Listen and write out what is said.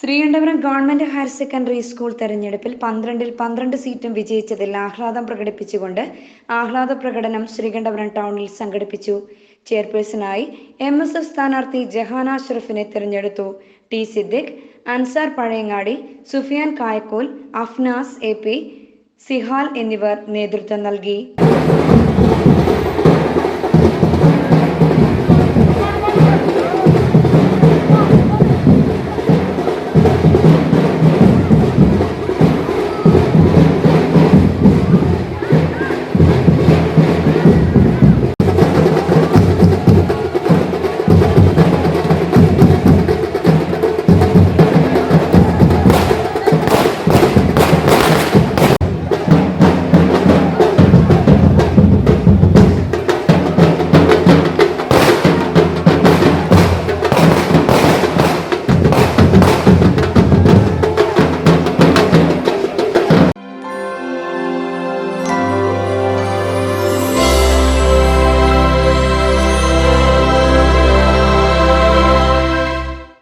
Sreekandapuram government higher secondary school തെരഞ്ഞെടുപ്പിൽ പന്ത്രണ്ടിൽ പന്ത്രണ്ട് സീറ്റും വിജയിച്ചതിൽ ആഹ്ലാദം പ്രകടിപ്പിച്ചുകൊണ്ട് ആഹ്ലാദ പ്രകടനം ശ്രീകണ്ഠപുരം ടൗണിൽ സംഘടിപ്പിച്ചു. ചെയർപേഴ്സണായി എം എസ് എഫ് സ്ഥാനാർത്ഥി ജഹാന അഷ്റഫിനെ തിരഞ്ഞെടുത്തു. T Siddique Ansar Pazhayangadi Sufiyan Kayakkol Afnas A P Sihal എന്നിവർ നേതൃത്വം നൽകി.